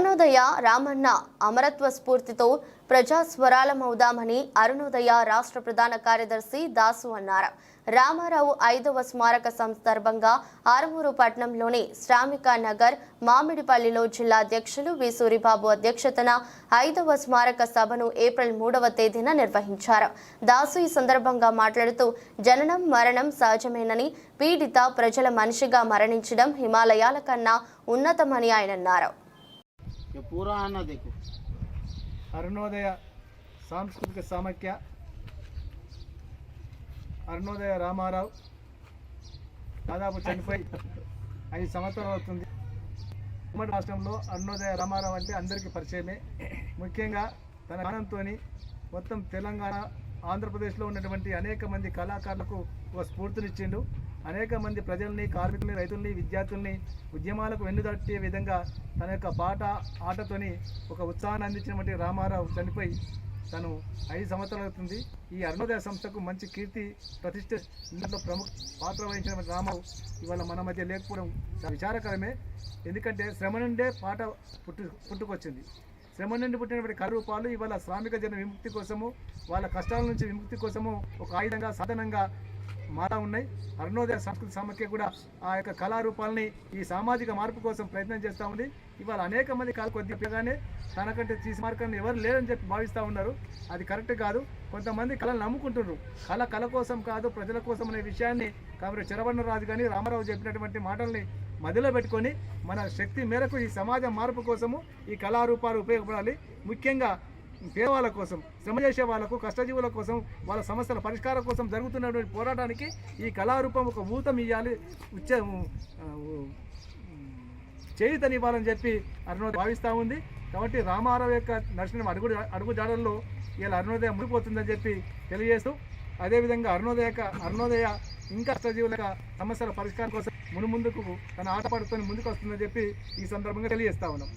అరుణోదయ రామన్న అమరత్వ స్ఫూర్తితో ప్రజాస్వరాలమవుదామని అరుణోదయ రాష్ట్ర ప్రధాన కార్యదర్శి దాసు అన్నారు. రామారావు ఐదవ స్మారక సందర్భంగా ఆరుమూరు పట్టణంలోని శ్రామిక నగర్ మామిడిపల్లిలో జిల్లా అధ్యక్షులు వి. సూరిబాబు అధ్యక్షతన ఐదవ స్మారక సభను ఏప్రిల్ మూడవ తేదీన నిర్వహించారు. దాసు ఈ సందర్భంగా మాట్లాడుతూ జననం మరణం సహజమేనని పీడిత ప్రజల మనిషిగా మరణించడం హిమాలయాల కన్నా ఉన్నతమని ఆయన అన్నారు. ये पूरा आना देखो అరుణోదయ సాంస్కృతిక సమాఖ్య అరుణోదయ రామారావు దాదాపు చనిపోయి ఐదు సంవత్సరాలు అవుతుంది ఉమ్మడి రాష్ట్రంలో అరుణోదయ రామారావు అంటే అందరికీ పరిచయమే ముఖ్యంగా తన గానంతో మొత్తం తెలంగాణ ఆంధ్రప్రదేశ్లో ఉన్నటువంటి అనేక మంది కళాకారులకు ఒక స్ఫూర్తినిచ్చిండు. అనేక మంది ప్రజల్ని కార్మికుల్ని రైతుల్ని విద్యార్థుల్ని ఉద్యమాలకు వెన్నుదట్టే విధంగా తన యొక్క పాట ఆటతోని ఒక ఉత్సాహాన్ని అందించినటువంటి రామారావు చనిపోయి తను ఐదు సంవత్సరాలు అవుతుంది. ఈ అరుణోదయ సంస్థకు మంచి కీర్తి ప్రతిష్ట ఇందులో ప్రముఖ పాత్ర వహించిన రామావు ఇవాళ మన మధ్య లేకపోవడం విచారకరమే. ఎందుకంటే శ్రమ నుండే పాట పుట్టు పుట్టుకొచ్చింది. శ్రమ నుండి పుట్టినటువంటి కళ ఇవాళ శ్రామిక జన విముక్తి కోసము వాళ్ళ కష్టాల నుంచి విముక్తి కోసము ఒక ఆయుధంగా సాధనంగా మారా ఉన్నాయి. అరుణోదయ సంస్కృతి సమాఖ్య కూడా ఆ యొక్క కళారూపాలని ఈ సామాజిక మార్పు కోసం ప్రయత్నం చేస్తూ ఉంది. ఇవాళ అనేక మంది కాలు కొద్దిగానే తనకంటే తీసి మార్కాన్ని ఎవరు లేరని చెప్పి భావిస్తూ ఉన్నారు. అది కరెక్ట్ కాదు. కొంతమంది కళలు నమ్ముకుంటున్నారు. కళ కళ కోసం కాదు ప్రజల కోసం అనే విషయాన్ని కాబట్టి చెరవన్న రాజు కానీ రామారావు చెప్పినటువంటి మాటల్ని మదిలో పెట్టుకొని మన శక్తి మేరకు ఈ సమాజ మార్పు కోసము ఈ కళారూపాలు ఉపయోగపడాలి. ముఖ్యంగా పేదవాళ్ళ కోసం శ్రమ చేసే వాళ్ళకు కష్టజీవుల కోసం వాళ్ళ సమస్యల పరిష్కారం కోసం జరుగుతున్నటువంటి పోరాటానికి ఈ కళారూపం ఒక ఊతం ఇవ్వాలి ఉచ్చ ఆ, చేయుతనివ్వాలని చెప్పి అరుణోదయ భావిస్తూ ఉంది. కాబట్టి రామారావు యొక్క నర్సనం అడుగు అడుగు జాడల్లో ఇలా అరుణోదయ ముడిపోతుందని చెప్పి తెలియజేస్తూ అదేవిధంగా అరుణోదయ అరుణోదయ ఇంకా కష్టజీవుల సమస్యల పరిష్కారం కోసం మును ముందుకు తన ఆటపాటుతో ముందుకు వస్తుందని చెప్పి ఈ సందర్భంగా తెలియజేస్తా ఉన్నాం.